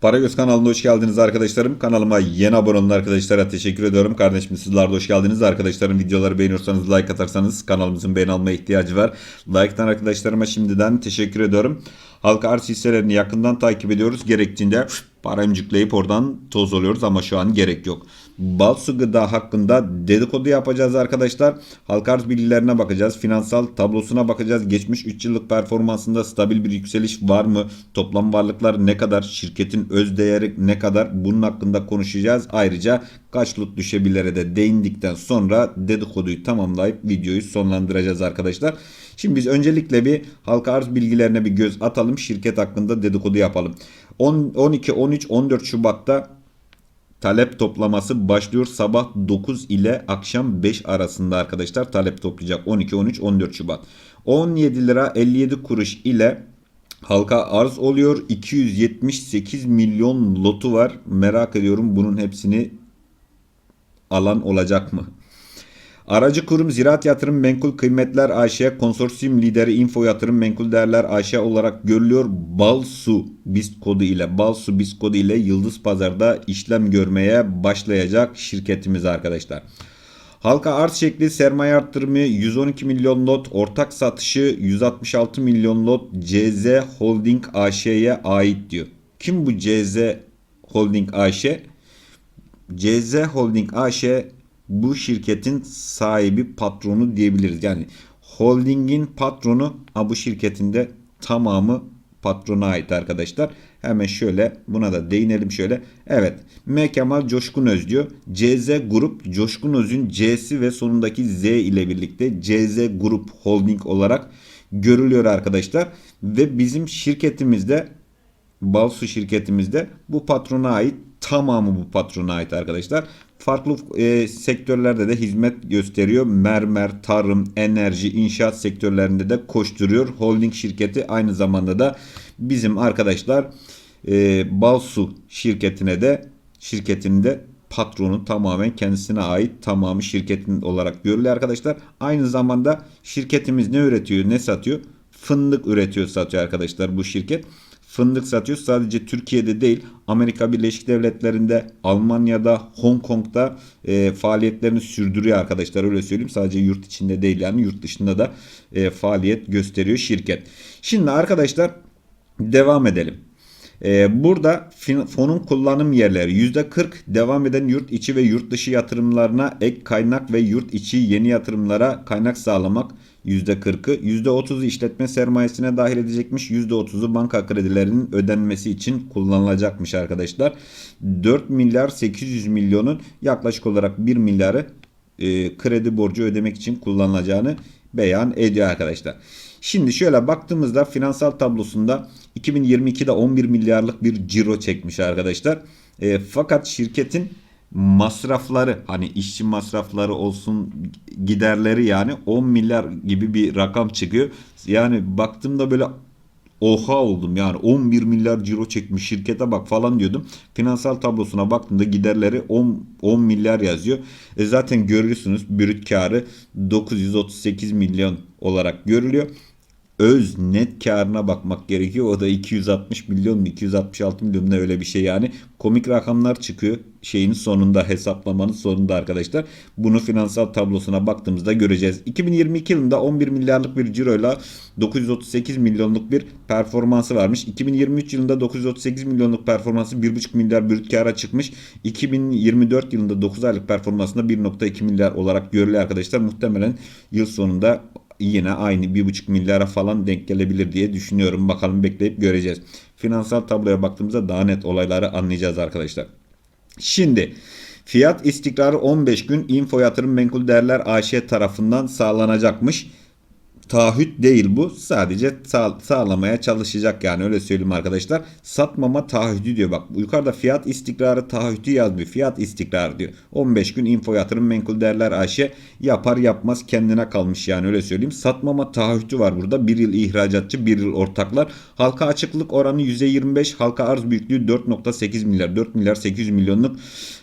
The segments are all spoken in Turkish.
Paragöz kanalına hoş geldiniz arkadaşlarım. Kanalıma yeni abone olan arkadaşlara teşekkür ediyorum. Kardeşim sizler de hoş geldiniz. Arkadaşlarım videoları beğeniyorsanız like atarsanız kanalımızın beğeni almaya ihtiyacı var. Like'tan arkadaşlarıma şimdiden teşekkür ediyorum. Halka arz hisselerini yakından takip ediyoruz. Gerektiğinde para emcikleyip oradan toz oluyoruz ama şu an gerek yok. Balsu gıda hakkında dedikodu yapacağız arkadaşlar. Halka arz bilgilerine bakacağız. Finansal tablosuna bakacağız. Geçmiş 3 yıllık performansında stabil bir yükseliş var mı? Toplam varlıklar ne kadar? Şirketin öz değeri ne kadar? Bunun hakkında konuşacağız. Ayrıca kaç lot düşebilire de değindikten sonra dedikoduyu tamamlayıp videoyu sonlandıracağız arkadaşlar. Şimdi biz öncelikle bir halka arz bilgilerine bir göz atalım. Şirket hakkında dedikodu yapalım. 10, 12, 13, 14 Şubat'ta talep toplaması başlıyor sabah 9 ile akşam 5 arasında arkadaşlar talep toplayacak 12 13 14 Şubat. 17 lira 57 kuruş ile halka arz oluyor. 278 milyon lotu var. Merak ediyorum bunun hepsini alan olacak mı? Aracı kurum Ziraat Yatırım Menkul Kıymetler AŞ konsorsiyum lideri Info Yatırım Menkul Değerler AŞ olarak görülüyor. Balsu BIST kodu ile Balsu BIST kodu ile Yıldız Pazar'da işlem görmeye başlayacak şirketimiz arkadaşlar. Halka arz şekli sermaye arttırımı 112 milyon lot, ortak satışı 166 milyon lot CZ Holding AŞ'ye ait diyor. Kim bu CZ Holding AŞ? CZ Holding AŞ bu şirketin sahibi patronu diyebiliriz. Yani holdingin patronu ha bu şirketin de tamamı patrona ait arkadaşlar. Hemen şöyle buna da değinelim şöyle. Evet M. Kemal Coşkun Öz diyor. CZ Grup Coşkun Öz'ün C'si ve sonundaki Z ile birlikte CZ Grup Holding olarak görülüyor arkadaşlar. Ve bizim şirketimizde Balsu şirketimizde bu patrona ait tamamı bu patrona ait arkadaşlar. Farklı e, sektörlerde de hizmet gösteriyor. Mermer, tarım, enerji, inşaat sektörlerinde de koşturuyor. Holding şirketi aynı zamanda da bizim arkadaşlar e, Balsu şirketine de şirketinde patronu tamamen kendisine ait tamamı şirketin olarak görülüyor arkadaşlar. Aynı zamanda şirketimiz ne üretiyor ne satıyor? Fındık üretiyor satıyor arkadaşlar bu şirket fındık satıyor. Sadece Türkiye'de değil Amerika Birleşik Devletleri'nde, Almanya'da, Hong Kong'da e, faaliyetlerini sürdürüyor arkadaşlar öyle söyleyeyim. Sadece yurt içinde değil yani yurt dışında da e, faaliyet gösteriyor şirket. Şimdi arkadaşlar devam edelim. Ee, burada fonun kullanım yerleri %40 devam eden yurt içi ve yurt dışı yatırımlarına ek kaynak ve yurt içi yeni yatırımlara kaynak sağlamak %40'ı %30'u işletme sermayesine dahil edecekmiş %30'u banka kredilerinin ödenmesi için kullanılacakmış arkadaşlar. 4 milyar 800 milyonun yaklaşık olarak 1 milyarı e, kredi borcu ödemek için kullanılacağını beyan ediyor arkadaşlar. Şimdi şöyle baktığımızda finansal tablosunda 2022'de 11 milyarlık bir ciro çekmiş arkadaşlar. E, fakat şirketin masrafları hani işçi masrafları olsun giderleri yani 10 milyar gibi bir rakam çıkıyor. Yani baktığımda böyle oha oldum yani 11 milyar ciro çekmiş şirkete bak falan diyordum. Finansal tablosuna baktığımda giderleri 10, 10 milyar yazıyor. E zaten görüyorsunuz brüt karı 938 milyon olarak görülüyor öz net karına bakmak gerekiyor. O da 260 milyon mu 266 milyon ne öyle bir şey yani. Komik rakamlar çıkıyor şeyin sonunda hesaplamanın sonunda arkadaşlar. Bunu finansal tablosuna baktığımızda göreceğiz. 2022 yılında 11 milyarlık bir ciroyla 938 milyonluk bir performansı varmış. 2023 yılında 938 milyonluk performansı 1,5 milyar brüt kara çıkmış. 2024 yılında 9 aylık performansında 1,2 milyar olarak görülüyor arkadaşlar. Muhtemelen yıl sonunda yine aynı bir buçuk milyara falan denk gelebilir diye düşünüyorum. Bakalım bekleyip göreceğiz. Finansal tabloya baktığımızda daha net olayları anlayacağız arkadaşlar. Şimdi fiyat istikrarı 15 gün Info Yatırım Menkul Değerler AŞ tarafından sağlanacakmış taahhüt değil bu. Sadece sağ, sağlamaya çalışacak yani öyle söyleyeyim arkadaşlar. Satmama taahhüdü diyor bak. Yukarıda fiyat istikrarı taahhütü yazmıyor. Fiyat istikrarı diyor. 15 gün info yatırım menkul değerler AŞ yapar yapmaz kendine kalmış yani öyle söyleyeyim. Satmama taahhütü var burada. 1 yıl ihracatçı 1 yıl ortaklar. Halka açıklık oranı %25. Halka arz büyüklüğü 4.8 milyar. 4 milyar 800 milyonluk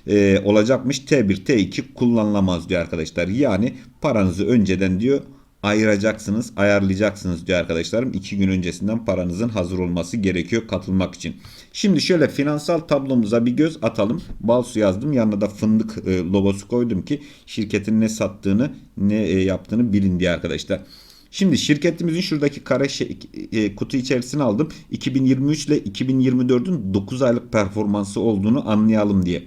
e, olacakmış. T1 T2 kullanılamaz diyor arkadaşlar. Yani paranızı önceden diyor ayıracaksınız, ayarlayacaksınız diyor arkadaşlarım. İki gün öncesinden paranızın hazır olması gerekiyor katılmak için. Şimdi şöyle finansal tablomuza bir göz atalım. Balsu yazdım. Yanına da fındık e, logosu koydum ki şirketin ne sattığını, ne e, yaptığını bilin diye arkadaşlar. Şimdi şirketimizin şuradaki kare şey, e, kutu içerisine aldım. 2023 ile 2024'ün 9 aylık performansı olduğunu anlayalım diye.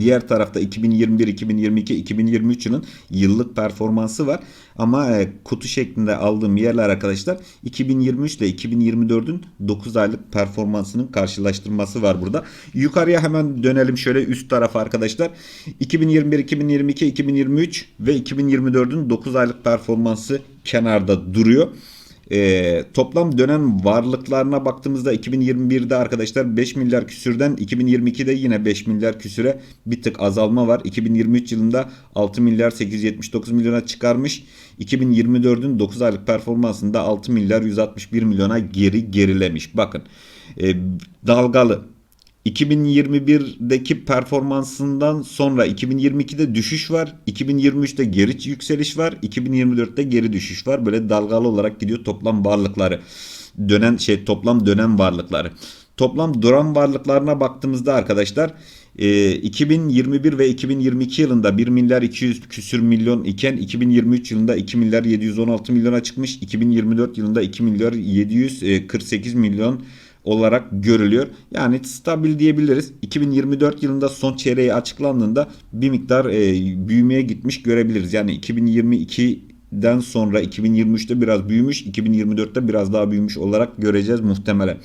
Diğer tarafta 2021, 2022, 2023 yılın yıllık performansı var. Ama e, kutu şeklinde aldığım yerler arkadaşlar 2023 ile 2024'ün 9 aylık performansının karşılaştırması var burada. Yukarıya hemen dönelim şöyle üst tarafa arkadaşlar. 2021, 2022, 2023 ve 2024'ün 9 aylık performansı kenarda duruyor. E, toplam dönem varlıklarına baktığımızda 2021'de arkadaşlar 5 milyar küsürden 2022'de yine 5 milyar küsüre bir tık azalma var. 2023 yılında 6 milyar 879 milyona çıkarmış. 2024'ün 9 aylık performansında 6 milyar 161 milyona geri gerilemiş. Bakın e, dalgalı 2021'deki performansından sonra 2022'de düşüş var. 2023'te geri yükseliş var. 2024'te geri düşüş var. Böyle dalgalı olarak gidiyor toplam varlıkları. Dönen şey toplam dönem varlıkları. Toplam duran varlıklarına baktığımızda arkadaşlar 2021 ve 2022 yılında 1 milyar 200 küsür milyon iken 2023 yılında 2 milyar 716 milyona çıkmış. 2024 yılında 2 milyar 748 milyon olarak görülüyor. Yani stabil diyebiliriz. 2024 yılında son çeyreği açıklandığında bir miktar e, büyümeye gitmiş görebiliriz. Yani 2022'den sonra 2023'te biraz büyümüş, 2024'te biraz daha büyümüş olarak göreceğiz muhtemelen.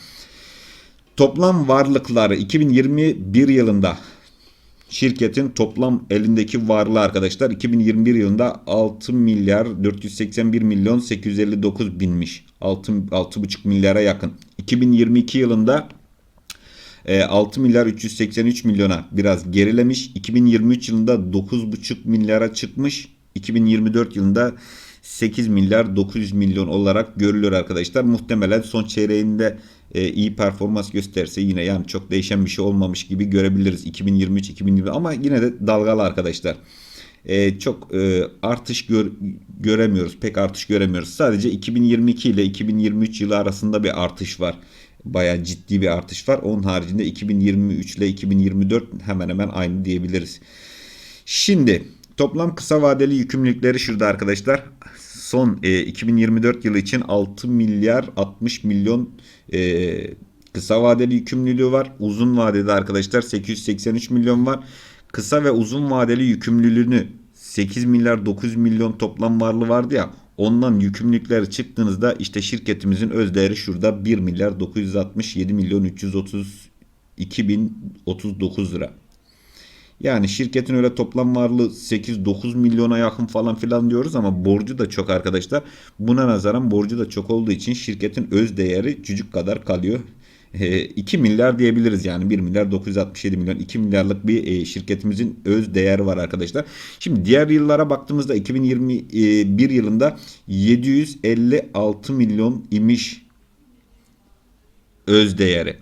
Toplam varlıkları 2021 yılında şirketin toplam elindeki varlığı arkadaşlar 2021 yılında 6 milyar 481 milyon 859 binmiş. 6 6,5 milyara yakın. 2022 yılında 6 milyar 383 milyona biraz gerilemiş. 2023 yılında 9,5 milyara çıkmış. 2024 yılında 8 milyar 900 milyon olarak görülüyor arkadaşlar. Muhtemelen son çeyreğinde e, iyi performans gösterse yine yani çok değişen bir şey olmamış gibi görebiliriz 2023 2020 ama yine de dalgalı arkadaşlar. E, çok e, artış gör, göremiyoruz. Pek artış göremiyoruz. Sadece 2022 ile 2023 yılı arasında bir artış var. Baya ciddi bir artış var. Onun haricinde 2023 ile 2024 hemen hemen aynı diyebiliriz. Şimdi toplam kısa vadeli yükümlülükleri şurada arkadaşlar son e, 2024 yılı için 6 milyar 60 milyon e, kısa vadeli yükümlülüğü var. Uzun vadede arkadaşlar 883 milyon var. Kısa ve uzun vadeli yükümlülüğünü 8 milyar 900 milyon toplam varlığı vardı ya ondan yükümlülükleri çıktığınızda işte şirketimizin öz değeri şurada 1 milyar 967 milyon 332 bin 39 lira. Yani şirketin öyle toplam varlığı 8-9 milyona yakın falan filan diyoruz ama borcu da çok arkadaşlar. Buna nazaran borcu da çok olduğu için şirketin öz değeri cücük kadar kalıyor. 2 e, milyar diyebiliriz yani 1 milyar 967 milyon 2 milyarlık bir e, şirketimizin öz değeri var arkadaşlar. Şimdi diğer yıllara baktığımızda 2021 yılında 756 milyon imiş öz değeri.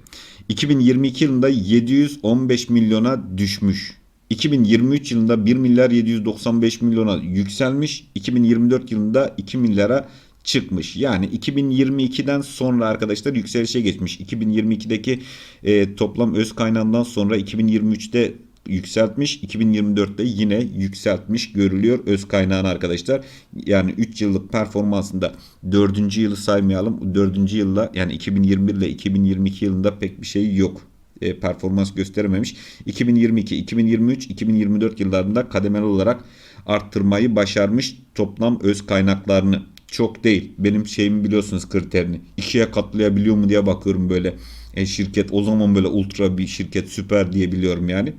2022 yılında 715 milyona düşmüş. 2023 yılında 1 milyar 795 milyona yükselmiş. 2024 yılında 2 milyara çıkmış. Yani 2022'den sonra arkadaşlar yükselişe geçmiş. 2022'deki e, toplam öz kaynağından sonra 2023'te yükseltmiş. 2024'te yine yükseltmiş görülüyor öz kaynağını arkadaşlar. Yani 3 yıllık performansında 4. yılı saymayalım. 4. yılla yani 2021 ile 2022 yılında pek bir şey yok e, performans gösterememiş. 2022, 2023, 2024 yıllarında kademeli olarak arttırmayı başarmış toplam öz kaynaklarını. Çok değil. Benim şeyimi biliyorsunuz kriterini. İkiye katlayabiliyor mu diye bakıyorum böyle. E, şirket o zaman böyle ultra bir şirket süper diye biliyorum yani.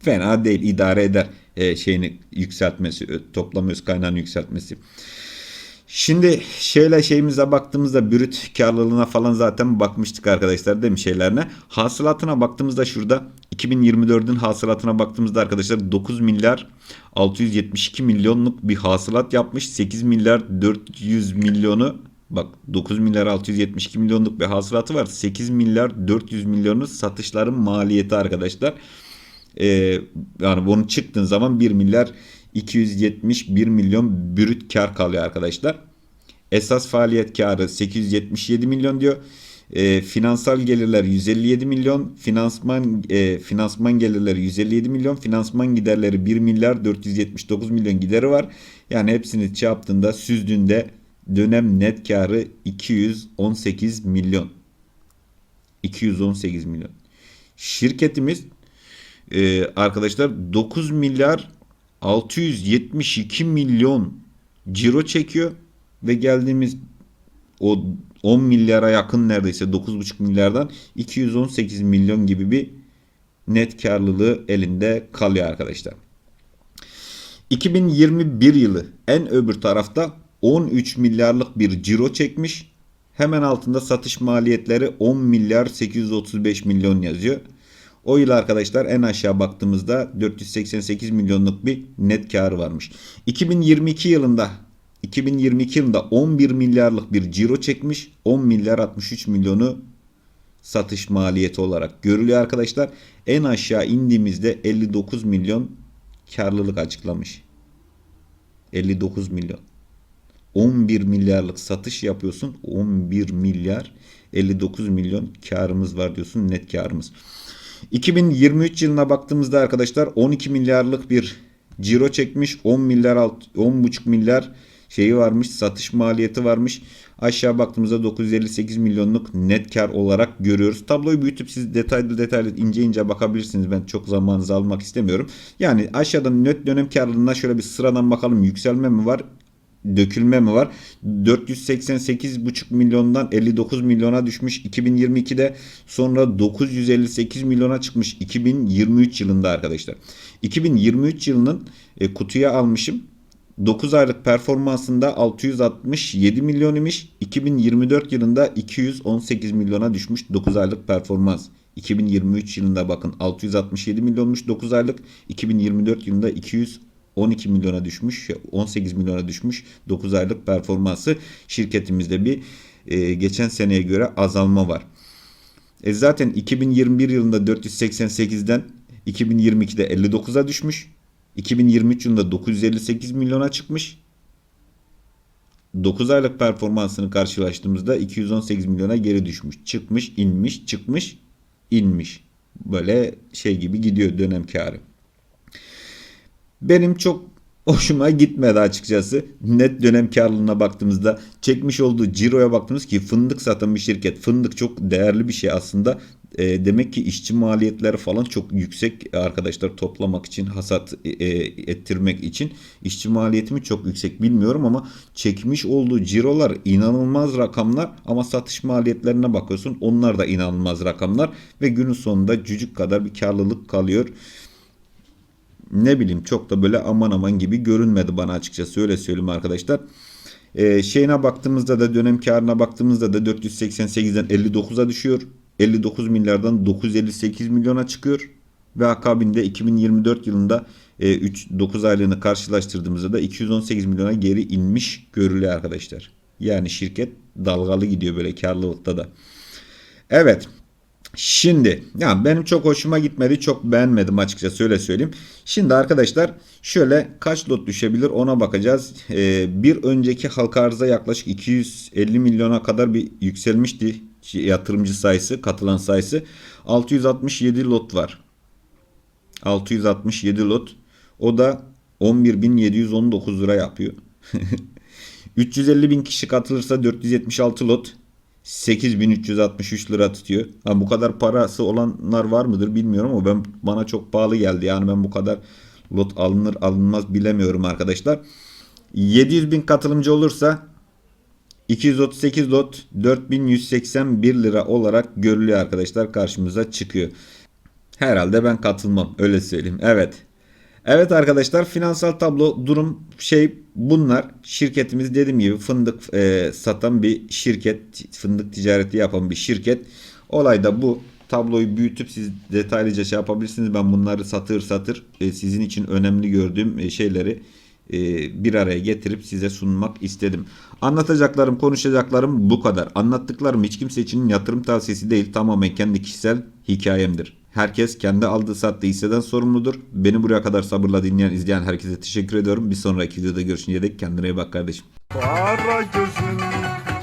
Fena değil idare eder e, şeyini yükseltmesi toplam öz kaynağını yükseltmesi. Şimdi şöyle şeyimize baktığımızda brüt karlılığına falan zaten bakmıştık arkadaşlar değil mi şeylerine. Hasılatına baktığımızda şurada 2024'ün hasılatına baktığımızda arkadaşlar 9 milyar 672 milyonluk bir hasılat yapmış. 8 milyar 400 milyonu bak 9 milyar 672 milyonluk bir hasılatı var. 8 milyar 400 milyonu satışların maliyeti arkadaşlar. Ee, yani bunu çıktığın zaman 1 milyar 271 milyon brüt kar kalıyor arkadaşlar. Esas faaliyet karı 877 milyon diyor. E, finansal gelirler 157 milyon, finansman e, finansman gelirleri 157 milyon, finansman giderleri 1 milyar 479 milyon gideri var. Yani hepsini çarptığında süzdüğünde dönem net karı 218 milyon. 218 milyon. Şirketimiz e, arkadaşlar 9 milyar 672 milyon ciro çekiyor ve geldiğimiz o 10 milyara yakın neredeyse 9,5 milyardan 218 milyon gibi bir net karlılığı elinde kalıyor arkadaşlar. 2021 yılı en öbür tarafta 13 milyarlık bir ciro çekmiş. Hemen altında satış maliyetleri 10 milyar 835 milyon yazıyor. O yıl arkadaşlar en aşağı baktığımızda 488 milyonluk bir net karı varmış. 2022 yılında 2022 yılında 11 milyarlık bir ciro çekmiş. 10 milyar 63 milyonu satış maliyeti olarak görülüyor arkadaşlar. En aşağı indiğimizde 59 milyon karlılık açıklamış. 59 milyon. 11 milyarlık satış yapıyorsun. 11 milyar 59 milyon karımız var diyorsun net karımız. 2023 yılına baktığımızda arkadaşlar 12 milyarlık bir ciro çekmiş. 10 milyar 10,5 milyar şeyi varmış. Satış maliyeti varmış. Aşağı baktığımızda 958 milyonluk net kar olarak görüyoruz. Tabloyu büyütüp siz detaylı detaylı ince ince bakabilirsiniz. Ben çok zamanınızı almak istemiyorum. Yani aşağıdan net dönem karlılığına şöyle bir sıradan bakalım. Yükselme mi var? Dökülme mi var? 488,5 milyondan 59 milyona düşmüş 2022'de sonra 958 milyona çıkmış 2023 yılında arkadaşlar. 2023 yılının e, kutuya almışım. 9 aylık performansında 667 milyon imiş. 2024 yılında 218 milyona düşmüş 9 aylık performans. 2023 yılında bakın 667 milyonmuş 9 aylık. 2024 yılında 200 12 milyona düşmüş, 18 milyona düşmüş 9 aylık performansı şirketimizde bir e, geçen seneye göre azalma var. E zaten 2021 yılında 488'den 2022'de 59'a düşmüş. 2023 yılında 958 milyona çıkmış. 9 aylık performansını karşılaştığımızda 218 milyona geri düşmüş. Çıkmış, inmiş, çıkmış, inmiş. Böyle şey gibi gidiyor dönem karı benim çok hoşuma gitmedi açıkçası. Net dönem karlılığına baktığımızda çekmiş olduğu ciroya baktığımız ki fındık satan bir şirket. Fındık çok değerli bir şey aslında. E, demek ki işçi maliyetleri falan çok yüksek arkadaşlar toplamak için hasat e, e ettirmek için işçi maliyeti mi çok yüksek bilmiyorum ama çekmiş olduğu cirolar inanılmaz rakamlar ama satış maliyetlerine bakıyorsun onlar da inanılmaz rakamlar ve günün sonunda cücük kadar bir karlılık kalıyor ne bileyim çok da böyle aman aman gibi görünmedi bana açıkçası öyle söyleyeyim arkadaşlar. Ee, şeyine baktığımızda da dönem karına baktığımızda da 488'den 59'a düşüyor. 59 milyardan 958 milyona çıkıyor. Ve akabinde 2024 yılında e, 3 9 aylığını karşılaştırdığımızda da 218 milyona geri inmiş görülüyor arkadaşlar. Yani şirket dalgalı gidiyor böyle karlılıkta da. Evet Şimdi yani benim çok hoşuma gitmedi. Çok beğenmedim açıkçası öyle söyleyeyim. Şimdi arkadaşlar şöyle kaç lot düşebilir ona bakacağız. Ee, bir önceki halka arıza yaklaşık 250 milyona kadar bir yükselmişti yatırımcı sayısı, katılan sayısı. 667 lot var. 667 lot. O da 11.719 lira yapıyor. 350 bin kişi katılırsa 476 lot. 8363 lira tutuyor. Ha, bu kadar parası olanlar var mıdır bilmiyorum ama ben bana çok pahalı geldi. Yani ben bu kadar lot alınır alınmaz bilemiyorum arkadaşlar. 700 bin katılımcı olursa 238 lot 4181 lira olarak görülüyor arkadaşlar karşımıza çıkıyor. Herhalde ben katılmam öyle söyleyeyim. Evet. Evet arkadaşlar finansal tablo durum şey bunlar. Şirketimiz dediğim gibi fındık e, satan bir şirket. Fındık ticareti yapan bir şirket. Olay da bu. Tabloyu büyütüp siz detaylıca şey yapabilirsiniz. Ben bunları satır satır e, sizin için önemli gördüğüm e, şeyleri e, bir araya getirip size sunmak istedim. Anlatacaklarım, konuşacaklarım bu kadar. Anlattıklarım hiç kimse için yatırım tavsiyesi değil. Tamamen kendi kişisel hikayemdir. Herkes kendi aldığı sattığı hisseden sorumludur. Beni buraya kadar sabırla dinleyen, izleyen herkese teşekkür ediyorum. Bir sonraki videoda görüşünceye dek kendine iyi bak kardeşim. Para gözün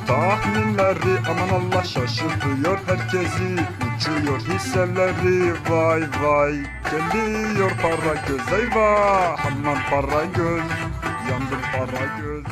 tahminleri aman Allah şaşırtıyor herkesi Uçuyor hisseleri vay vay Geliyor para göz eyvah aman para göz Yandım para göz